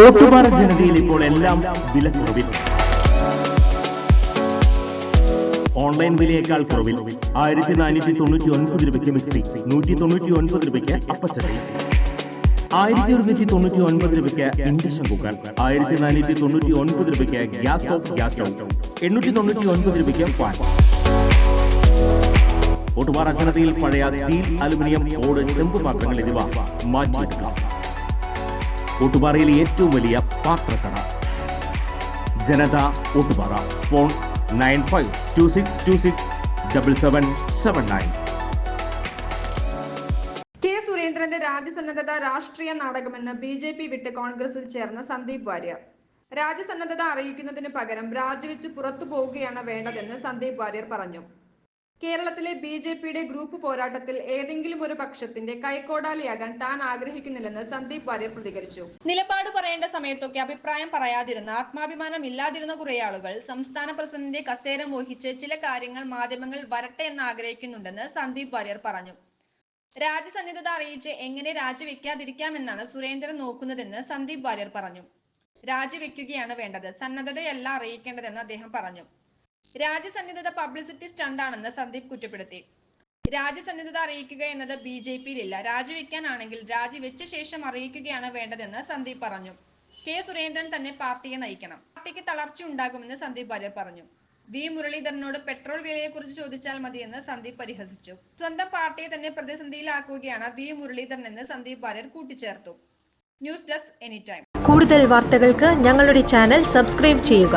ഓട്ടുപാറ ജനതയിൽ ഇപ്പോൾ എല്ലാം വില കുറവിൽ. ഓൺലൈൻ വിലയേക്കാൾ കുറവിൽ. ആയിരത്തി നാനൂറ്റി തൊണ്ണൂറ്റി ഒൻപത് രൂപയ്ക്ക് മിക്സി നൂറ്റി തൊണ്ണൂറ്റി ഒൻപത് രൂപയ്ക്ക് അപ്പച്ചട്ടി. ആയിരത്തി ഒരുന്നൂറ്റി തൊണ്ണൂറ്റി ഒൻപത് രൂപയ്ക്ക് ഇൻഡക്ഷൻ കുക്കർ ആയിരത്തി നാനൂറ്റി തൊണ്ണൂറ്റി ഒൻപത് രൂപയ്ക്ക് ഗ്യാസ് സ്റ്റൗ ഗ്യാസ് സ്റ്റൗ എണ്ണൂറ്റി തൊണ്ണൂറ്റി ഒൻപത് രൂപയ്ക്ക് ഫാൻ ഒട്ടുപാറ ജനതയിൽ പഴയ സ്റ്റീൽ അലുമിനിയം ഓട് ചെമ്പ് പാത്രങ്ങൾ എന്നിവ മാറ്റിയെടുക്കാം ഒട്ടുപാറയിലെ ഏറ്റവും വലിയ പാത്രക്കട. Janatha Ottupara phone nine five two six two six double seven seven nine. K സുരേന്ദ്രന്റെ രാജ്യസന്നദ്ധത രാഷ്ട്രീയ നാടകമെന്ന് ബി ജെ പി വിട്ട് കോൺഗ്രസിൽ ചേർന്ന സന്ദീപ് വാര്യർ. രാജ്യസന്നദ്ധത അറിയിക്കുന്നതിന് പകരം രാജിവെച്ച് പുറത്തു പോവുകയാണ് വേണ്ടതെന്ന് സന്ദീപ് വാര്യർ പറഞ്ഞു. കേരളത്തിലെ ബി ജെ പിയുടെ ഗ്രൂപ്പ് പോരാട്ടത്തിൽ ഏതെങ്കിലും ഒരു പക്ഷത്തിന്റെ കൈക്കോടാലിയാകാൻ താൻ ആഗ്രഹിക്കുന്നില്ലെന്ന് സന്ദീപ് വാര്യർ പ്രതികരിച്ചു. നിലപാട് പറയേണ്ട സമയത്തൊക്കെ അഭിപ്രായം പറയാതിരുന്ന ആത്മാഭിമാനം ഇല്ലാതിരുന്ന കുറെ ആളുകൾ സംസ്ഥാന പ്രസിഡന്റിന്റെ കസേര മോഹിച്ച് ചില കാര്യങ്ങൾ മാധ്യമങ്ങൾ വരട്ടെ എന്ന് ആഗ്രഹിക്കുന്നുണ്ടെന്ന് സന്ദീപ് വാര്യർ പറഞ്ഞു. രാജ്യസന്നിധത അറിയിച്ച് എങ്ങനെ രാജിവെക്കാതിരിക്കാമെന്നാണ് സുരേന്ദ്രൻ നോക്കുന്നതെന്ന് സന്ദീപ് വാര്യർ പറഞ്ഞു. രാജിവെക്കുകയാണ് വേണ്ടത് സന്നദ്ധതയല്ല അറിയിക്കേണ്ടതെന്ന് അദ്ദേഹം പറഞ്ഞു. രാജ്യസന്നിധത പബ്ലിസിറ്റി സ്റ്റണ്ടാണെന്ന് സന്ദീപ് കുറ്റപ്പെടുത്തി. രാജ്യസന്നിധത അറിയിക്കുക എന്നത് ബി ജെ പിയിലില്ല. രാജിവെക്കാനാണെങ്കിൽ രാജിവെച്ച ശേഷം അറിയിക്കുകയാണ് വേണ്ടതെന്ന് സന്ദീപ് പറഞ്ഞു. കെ സുരേന്ദ്രൻ തന്നെ പാർട്ടിയെ നയിക്കണം. പാർട്ടിക്ക് തളർച്ച ഉണ്ടാകുമെന്ന് സന്ദീപ് വാര്യർ പറഞ്ഞു. വി മുരളീധരനോട് പെട്രോൾ വിലയെക്കുറിച്ച് ചോദിച്ചാൽ മതിയെന്ന് സന്ദീപ് പരിഹസിച്ചു. സ്വന്തം പാർട്ടിയെ തന്നെ പ്രതിസന്ധിയിലാക്കുകയാണ് വി മുരളീധരൻ എന്ന് സന്ദീപ് വാര്യർ കൂട്ടിച്ചേർത്തു. News desk any time. കൂടുതൽ വാർത്തകൾക്ക് ഞങ്ങളുടെ ചാനൽ സബ്സ്ക്രൈബ് ചെയ്യുക.